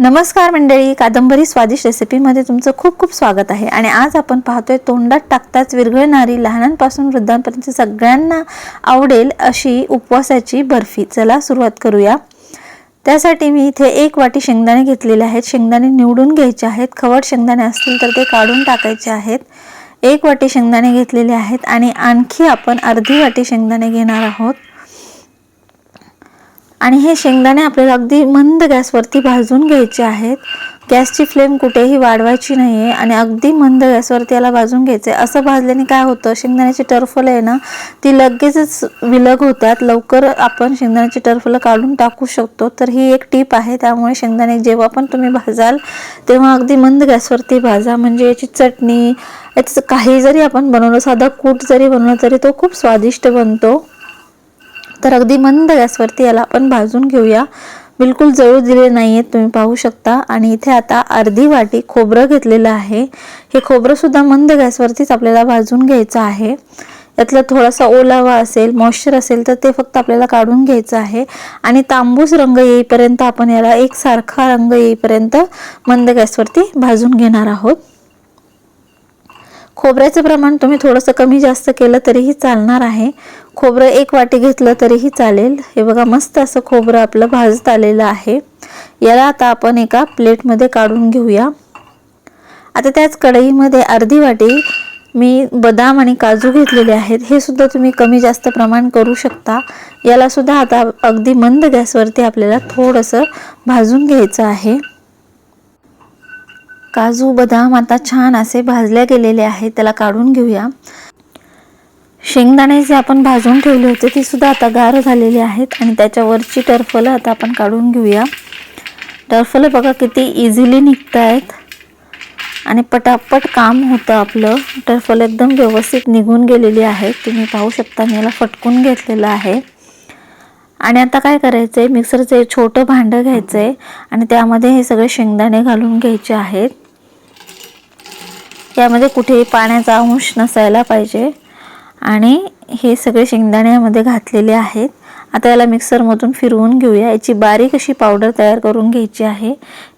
नमस्कार मंडळी कादंबरी स्वादिष्ट रेसिपीमध्ये तुमचं खूप खूप स्वागत आहे. आणि आज आपण पाहतोय तोंडात टाकताच विरघळणारी लहानांपासून वृद्धांपर्यंत सगळ्यांना आवडेल अशी उपवासाची बर्फी. चला सुरुवात करूया. त्यासाठी मी इथे एक वाटी शेंगदाणे घेतलेले आहेत. शेंगदाणे निवडून घ्यायचे आहेत. खवट शेंगदाणे असतील तर ते काढून टाकायचे आहेत. एक वाटी शेंगदाणे घेतलेले आहेत. आणि आणखी आपण अर्धी वाटी शेंगदाणे घेणार आहोत. आणि हे शेंगदाणे आपल्याला अगदी मंद गॅसवरती भाजून घ्यायचे आहेत. गॅसची फ्लेम कुठेही वाढवायची नाही आहे आणि अगदी मंद गॅसवरती याला भाजून घ्यायचे. असं भाजल्याने काय होतं? शेंगदाण्याची टर्फलं आहे ना ती लगेचच विलग होतात लवकर आपण शेंगदाण्याची टर्फलं काढून टाकू शकतो. तर ही एक टीप आहे. त्यामुळे शेंगदाणे जेव्हा पण तुम्ही भाजाल तेव्हा अगदी मंद गॅसवरती भाजा. म्हणजे याची चटणी याचं काही जरी आपण बनवलं साधा कूट जरी बनवलं तरी तो खूप स्वादिष्ट बनतो. तर अगदी मंद गॅसवरती याला आपण भाजून घेऊया. बिलकुल जळू दिले नाही आहेत तुम्ही पाहू शकता. आणि इथे आता अर्धी वाटी खोबरं घेतलेलं आहे. हे खोबरं सुद्धा मंद गॅसवरतीच आपल्याला भाजून घ्यायचं आहे. यातला थोडासा ओलावा असेल मॉइश्चर असेल तर ते फक्त आपल्याला काढून घ्यायचं आहे. आणि तांबूस रंग येईपर्यंत आपण याला एक सारखा रंग येईपर्यंत मंद गॅसवरती भाजून घेणार आहोत. खोबऱ्याचं प्रमाण तुम्ही थोडंसं कमी जास्त केलं तरीही चालणार आहे. खोबरं एक वाटी घेतलं तरीही चालेल. हे बघा मस्त असं खोबरं आपलं भाजत आलेलं आहे. याला आता आपण एका प्लेटमध्ये काढून घेऊया. आता त्याच कढईमध्ये अर्धी वाटी मी बदाम आणि काजू घेतलेले आहेत. हे सुद्धा तुम्ही कमी जास्त प्रमाण करू शकता. याला सुद्धा आता अगदी मंद गॅसवरती आपल्याला थोडंसं भाजून घ्यायचं आहे. काजू बदाम आता छान असे भाजले गेलेले आहेत त्याला काढून घेऊया. शेंगदाणे जे आपण भाजून ठेवले होते ती सुद्धा आता गार झालेली आहेत आणि त्याच्यावरची टरफलं आता आपण काढून घेऊया. टरफलं बघा किती इझिली निघत आहेत आणि पटापट काम होतं आपलं. टरफल एकदम व्यवस्थित निघून गेलेली आहे. तुम्ही पाहू शकता मी याला फटकून घेतलेलं आहे. आणि आता काय करायचं आहे मिक्सरचं एक छोटं भांडं घ्यायचं आहे आणि त्यामध्ये हे सगळे शेंगदाणे घालून घ्यायचे आहेत. यामध्ये कुठेही पाण्याचा अंश नसायला पाहिजे. आणि हे सगळे शेंगदाणे यामध्ये घातलेले आहेत. आता याला मिक्सरमधून फिरवून घेऊया. याची बारीक अशी पावडर तयार करून घ्यायची आहे.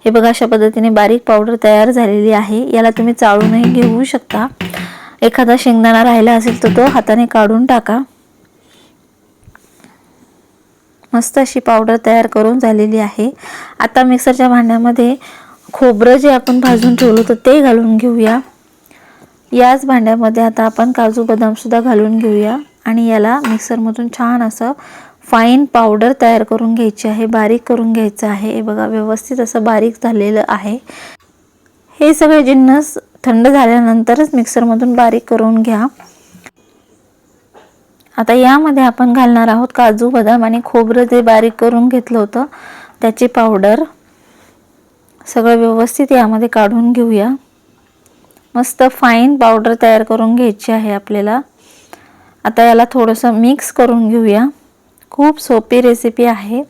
हे बघा अशा पद्धतीने बारीक पावडर तयार झालेली आहे. याला तुम्ही चाळूनही घेऊ शकता. एखादा शेंगदाणा राहिला असेल तर तो हाताने काढून टाका. मस्त अशी पावडर तयार करून झालेली आहे. आता मिक्सरच्या भांड्यामध्ये खोबरं जे आपण भाजून ठेवलं होतं ते घालून घेऊया. याच भांड्यामध्ये आता आपण काजू बदामसुद्धा घालून घेऊया. आणि याला मिक्सरमधून छान असं फाईन पावडर तयार करून घ्यायची आहे बारीक करून घ्यायचं आहे. हे बघा व्यवस्थित असं बारीक झालेलं आहे. हे सगळे जिन्नस थंड झाल्यानंतरच मिक्सरमधून बारीक करून घ्या. आता यामध्ये आपण घालणार आहोत काजू बदाम आणि खोबरं जे बारीक करून घेतलं होतं त्याची पावडर सगळं व्यवस्थित यामध्ये काढून घेऊया. मस्त फाईन पावडर तयार करून घ्यायची आहे आपल्याला. आता याला थोडंसं मिक्स करून घेऊया. खूप सोपी रेसिपी आहे.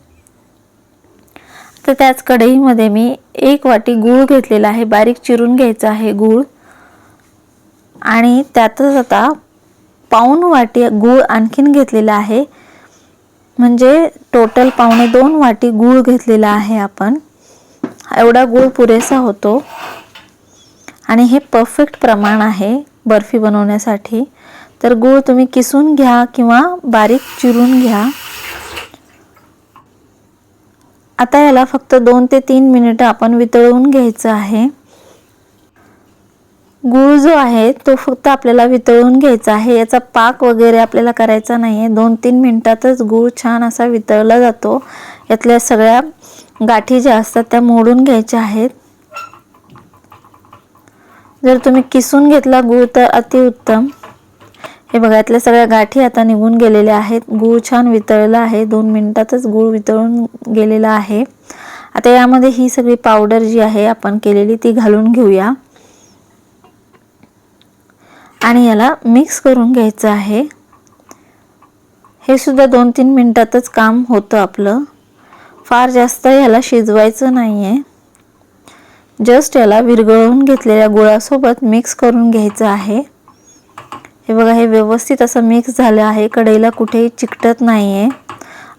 तर त्याच कढईमध्ये मी एक वाटी गूळ घेतलेला आहे. बारीक चिरून घ्यायचा आहे गूळ. आणि त्यातच आता पाऊन वाटी गूळ आणखीन घेतलेला आहे. म्हणजे टोटल पावणे दोन वाटी गूळ घेतलेला आहे आपण. एवढा गूळ पुरेसा होतो. आणि हे परफेक्ट प्रमाण आहे बर्फी बनवण्यासाठी. तर गूळ तुम्ही किसून घ्या किंवा बारीक चिरून घ्या. आता याला फक्त दोन ते तीन मिनिटं आपण वितळवून घ्यायचं आहे. गूळ जो आहे तो फक्त आपल्याला वितळून घ्यायचा आहे. याचा पाक वगैरे आपल्याला करायचा नाही आहे दोन तीन मिनटातच गूळ छान असा वितळला जातो. यातल्या सगळ्या गाठी ज्या असतात त्या मोडून घ्यायच्या आहेत. जर तुम्ही किसून घेतला गूळ तर अतिउत्तम हे बघा यातल्या सगळ्या गाठी आता निघून गेलेल्या आहेत. गूळ छान वितळला आहे. दोन मिनिटातच गूळ वितळून गेलेला आहे. आता यामध्ये ही सगळी पावडर जी आहे आपण केलेली ती घालून घेऊया. आणि याला मिक्स करून घ्यायचं आहे. हे सुद्धा दोन तीन मिनिटातच काम होतं आपलं. फार जास्त याला शिजवायचं नाही आहे जस्ट याला विरघळवून घेतलेल्या गुळासोबत मिक्स करून घ्यायचं आहे. हे बघा हे व्यवस्थित असं मिक्स झालं आहे. कढईला कुठेही चिकटत नाही आहे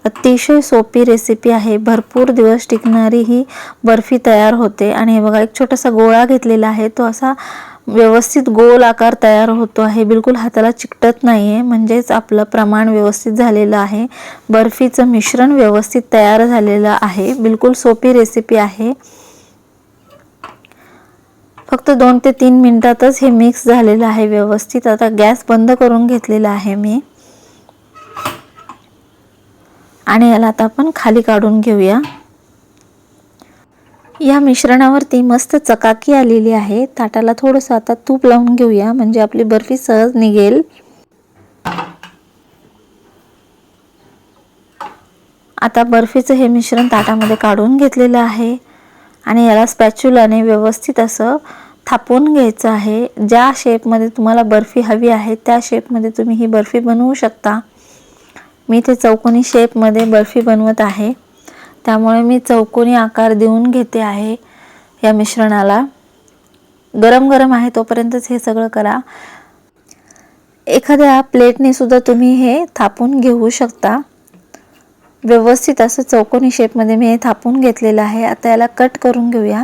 अतिशय सोपी रेसिपी आहे. भरपूर दिवस टिकणारी ही बर्फी तयार होते. आणि हे बघा एक छोटासा गोळा घेतलेला आहे. तो असा व्यवस्थित गोल आकार तयार होतो आहे. बिलकुल हाताला चिकटत नाही आहे म्हणजेच आपलं प्रमाण व्यवस्थित झालेलं आहे. बर्फीचं मिश्रण व्यवस्थित तयार झालेलं आहे. बिलकुल सोपी रेसिपी आहे. फक्त दोन ते तीन मिनिटातच हे मिक्स झालेलं आहे व्यवस्थित. आता गॅस बंद करून घेतलेला आहे मी. आणि याला आता आपण खाली काढून घेऊया. या मिश्रणावरती मस्त चकाकी आलेली आहे. ताटाला थोडंसं आता तूप लावून घेऊया म्हणजे आपली बर्फी सहज निघेल. आता बर्फीचं हे मिश्रण ताटामध्ये काढून घेतलेलं आहे. आणि याला स्पॅच्युलाने व्यवस्थित असं थापून घ्यायचं आहे. ज्या शेपमध्ये तुम्हाला बर्फी हवी आहे त्या शेपमध्ये तुम्ही ही बर्फी बनवू शकता. मी ते चौकोनी शेपमध्ये बर्फी बनवत आहे. त्यामुळे मी चौकोनी आकार देऊन घेते आहे या मिश्रणाला. गरम गरम आहे तोपर्यंतच हे सगळं करा. एखाद्या प्लेटने सुद्धा तुम्ही हे थापून घेऊ शकता. व्यवस्थित असं चौकोनी शेपमध्ये मी हे थापून घेतलेलं आहे. आता याला कट करून घेऊया.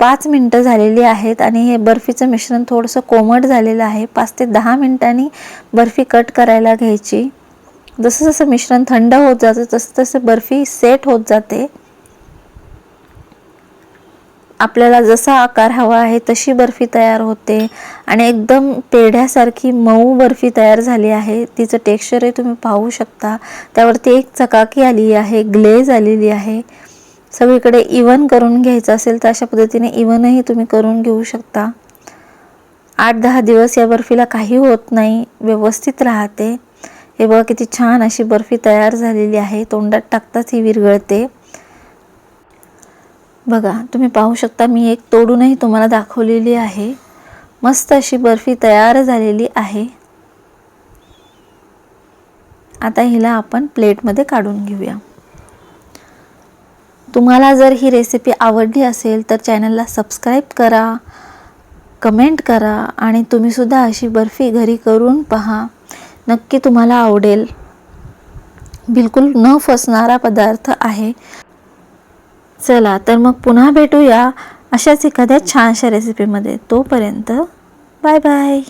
पाच मिनटं झालेली आहेत आणि हे बर्फीचं मिश्रण थोडंसं कोमट झालेलं आहे. पाच ते दहा मिनटांनी बर्फी कट करायला घ्यायची. जसं जसं मिश्रण थंड होत जातं तसं तसं बर्फी सेट होत जाते. आपल्याला जसा आकार हवा आहे तशी बर्फी तयार होते. आणि एकदम पेढ्यासारखी मऊ बर्फी तयार झाली आहे. तिचं टेक्स्चरही तुम्ही पाहू शकता. त्यावरती एक चकाकी आली आहे ग्लेज आलेली आहे. सगळीकडे इवन करून घ्यायचं असेल तर अशा पद्धतीने इवनही तुम्ही करून घेऊ शकता. आठ दहा दिवस या बर्फीला काही होत नाही व्यवस्थित राहते. हे बघा किती छान अशी बर्फी तयार झालेली आहे तोंडात टाकताच ही विरगळते बघा तुम्ही पाहू शकता मी एक तोडूनही तुम्हाला दाखवलेली आहे. मस्त अशी बर्फी तयार झालेली आहे. आता हिला आपण प्लेटमध्ये काढून घेऊया. तुम्हाला जर ही रेसिपी आवडली असेल तर चॅनलला सबस्क्राईब करा कमेंट करा आणि तुम्हीसुद्धा अशी बर्फी घरी करून पहा. नक्की तुम्हाला आवडेल. बिलकुल न फसणारा पदार्थ आहे. चला तर मग पुन्हा भेटूया अशाच एखाद्या छानशा रेसिपीमध्ये तोपर्यंत बाय बाय